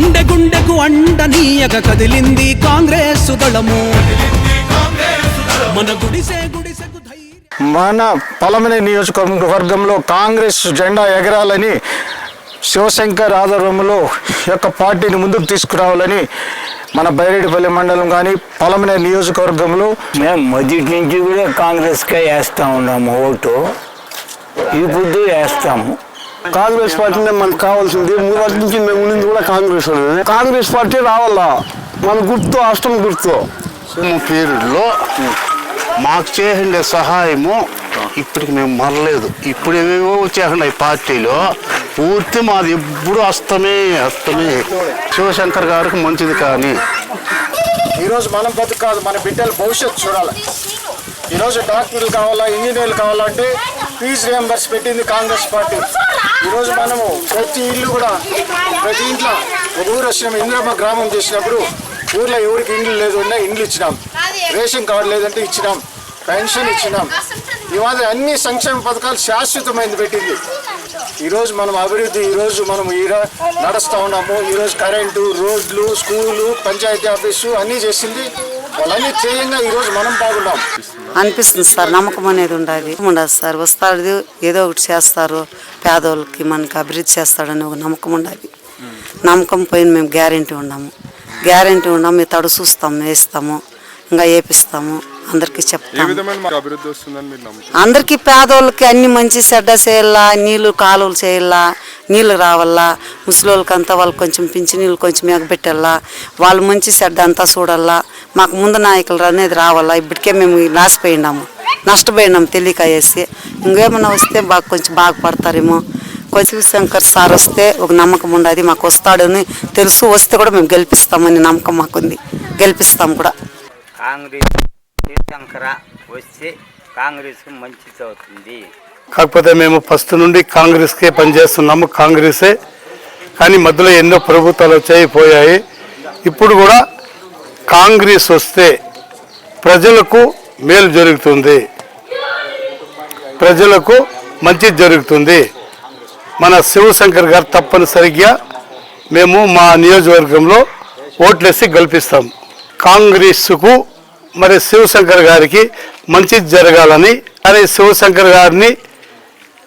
గుండె గుండెకు అండనీయగ కదిలింది కాంగ్రెస్ దళము మన గుడిసే గుడిసెకు ధైర్యం. మన పలమనే నియోజకవర్గంలో కాంగ్రెస్ జెండా ఎగరాలని శివశంకర్ ఆధ్వర్యంలో యొక్క పార్టీని ముందుకు తీసుకురావాలని మన బైరెడ్డిపల్లి మండలం కానీ పలమనే నియోజకవర్గంలో మేము మొదటి నుంచి కూడా కాంగ్రెస్కే వేస్తూ ఉన్నాము ఓటు. ఇప్పుడు వేస్తాము. కాంగ్రెస్ పార్టీనే మనకు కావాల్సింది. మూడు నుంచి మేము ఉండింది కూడా కాంగ్రెస్ వాళ్ళనే. కాంగ్రెస్ పార్టీ రావాలా? మన గుర్తు అష్టం గుర్తు. పీరియడ్లో మాకు చేసిండే సహాయము ఇప్పటికి మేము మరలేదు. ఇప్పుడు ఏవేవో చేసినాయి పార్టీలో పూర్తి మాది ఎప్పుడు అస్తమే అస్తమే. శివశంకర్ గారికి మంచిది కానీ. ఈరోజు మనం బతుకు కాదు మన బిడ్డల భవిష్యత్తు చూడాలి. ఈరోజు డాక్టర్లు కావాలా ఇంజనీర్లు కావాలంటే ఫీజు రియంబర్స్ పెట్టింది కాంగ్రెస్ పార్టీ. ఈరోజు మనము ప్రతి ఇల్లు కూడా ప్రతి ఇంట్లో ఒక ఊరు వచ్చినాం. ఇందిరమ్మ గ్రామం చేసినప్పుడు ఊర్లో ఎవరికి ఇండ్లు లేదు ఉన్నా ఇండ్లు ఇచ్చినాం. రేషన్ కార్డు లేదంటే ఇచ్చినాం. పెన్షన్ ఇచ్చినాం. ఇవాళ అన్ని సంక్షేమ పథకాలు శాశ్వతమైంది పెట్టింది. ఈరోజు మనం అభివృద్ధి ఈరోజు మనం ఈడ నడుస్తూ ఉన్నాము. ఈరోజు కరెంటు రోడ్లు స్కూలు పంచాయతీ ఆఫీసు అన్నీ చేసింది. చేయంగా ఈరోజు మనం బాగున్నాం అనిపిస్తుంది సార్ నమ్మకం అనేది ఉండాలి. ఉండదు సార్. వస్తాడు ఏదో ఒకటి చేస్తారు. పేదోళ్ళకి మనకి అభివృద్ధి చేస్తాడని ఒక నమ్మకం ఉండాలి. నమ్మకం పోయిన మేము గ్యారెంటీ ఉన్నాము గ్యారెంటీ ఉన్నాము మీ తడు చూస్తాము వేస్తాము. ఇంకా వేపిస్తాము అందరికీ చెప్తాము. అందరికీ పేదోళ్ళకి అన్ని మంచి చెడ్డ చేయాలా నీళ్ళు కాలువలు చేయాలా నీళ్ళు రావాలా ముసలోళ్ళకి అంతా వాళ్ళకి కొంచెం పింఛి నీళ్ళు కొంచెం ఎగబెట్టాలా వాళ్ళు మంచి చెడ్డ అంతా చూడాలా మాకు ముందు నాయకులు అనేది రావాలా ఇప్పటికే మేము నాసిపోయినాము నష్టపోయినాము తెలియక వేసి ఇంకేమన్నా వస్తే బాగా కొంచెం బాగుపడతారేమో. కొంచెం శంకర్ సార్ వస్తే ఒక నమ్మకం ఉండదు మాకు వస్తాడని తెలుసు వస్తే కూడా మేము గెలిపిస్తామని నమ్మకం మాకుంది. గెలిపిస్తాం కూడా. కాంగ్రెస్ శివశంకర వస్తే కాంగ్రెస్ మంచిది అవుతుంది కాకపోతే మేము ఫస్ట్ నుండి కాంగ్రెస్కే పనిచేస్తున్నాము కాంగ్రెసే. కానీ మధ్యలో ఎన్నో ప్రభుత్వాలు వచ్చాయి పోయాయి. ఇప్పుడు కూడా కాంగ్రెస్ వస్తే ప్రజలకు మేలు జరుగుతుంది. ప్రజలకు మంచి జరుగుతుంది. మన శివశంకర్ గారు తప్పనిసరిగా మేము మా నియోజకవర్గంలో ఓట్లేసి గెలిపిస్తాం. కాంగ్రెస్కు మరి శివశంకర్ గారికి మంచి జరగాలని అనే శివశంకర్ గారిని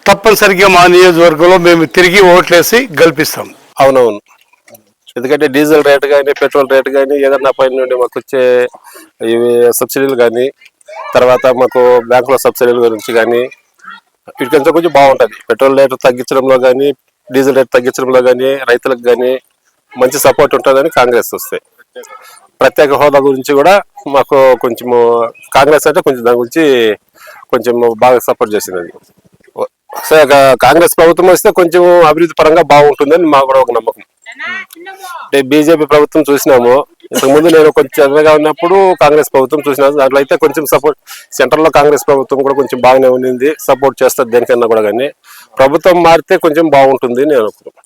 తప్పనిసరిగా మా నియోజకవర్గంలో మేము తిరిగి ఓట్లేసి గెలిపిస్తాం. అవునవును. ఎందుకంటే డీజిల్ రేట్ కానీ పెట్రోల్ రేట్ కానీ ఏదన్నా పైన నుండి మాకు వచ్చే ఇవి సబ్సిడీలు కానీ తర్వాత మాకు బ్యాంకులో సబ్సిడీల గురించి కానీ వీటికంతా కొంచెం బాగుంటుంది. పెట్రోల్ రేటు తగ్గించడంలో కానీ డీజిల్ రేట్ తగ్గించడంలో కానీ రైతులకు కానీ మంచి సపోర్ట్ ఉంటుందని కాంగ్రెస్ వస్తాయి ప్రత్యేక హోదా గురించి కూడా మాకు కొంచెము కాంగ్రెస్ అంటే కొంచెం దాని గురించి కొంచెం బాగా సపోర్ట్ చేసింది సో కాంగ్రెస్ ప్రభుత్వం వస్తే కొంచెం అభివృద్ధి పరంగా బాగుంటుందని మాకు కూడా ఒక నమ్మకం. అంటే బీజేపీ ప్రభుత్వం చూసినాము. ఇంతకు ముందు నేను కొంచెం చదువుగా ఉన్నప్పుడు కాంగ్రెస్ ప్రభుత్వం చూసినాను దాంట్లో అయితే కొంచెం సపోర్ట్ సెంట్రల్లో కాంగ్రెస్ ప్రభుత్వం కూడా కొంచెం బాగానే ఉండింది. సపోర్ట్ చేస్తారు దేనికన్నా కూడా కానీ. ప్రభుత్వం మారితే కొంచెం బాగుంటుంది నేను అనుకుంటున్నాను